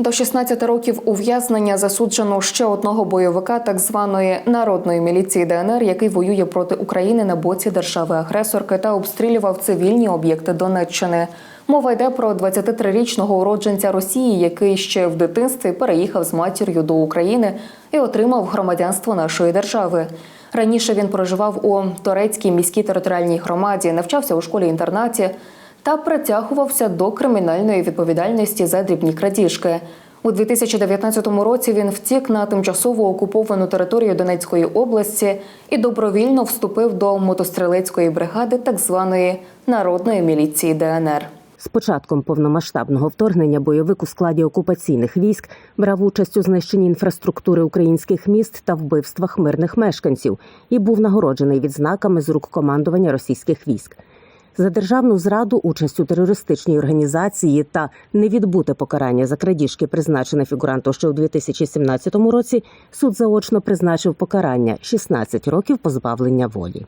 До 16 років ув'язнення засуджено ще одного бойовика так званої народної міліції ДНР, який воює проти України на боці держави-агресорки та обстрілював цивільні об'єкти Донеччини. Мова йде про 23-річного уродженця Росії, який ще в дитинстві переїхав з матір'ю до України і отримав громадянство нашої держави. Раніше він проживав у Торецькій міській територіальній громаді, навчався у школі-інтернаті та притягувався до кримінальної відповідальності за дрібні крадіжки. У 2019 році він втік на тимчасово окуповану територію Донецької області і добровільно вступив до мотострілецької бригади так званої народної міліції ДНР. З початком повномасштабного вторгнення бойовик у складі окупаційних військ брав участь у знищенні інфраструктури українських міст та вбивствах мирних мешканців і був нагороджений відзнаками з рук командування російських військ. За державну зраду, участь у терористичній організації та невідбуте покарання за крадіжки, призначене фігуранту ще у 2017 році, суд заочно призначив покарання 16 років позбавлення волі.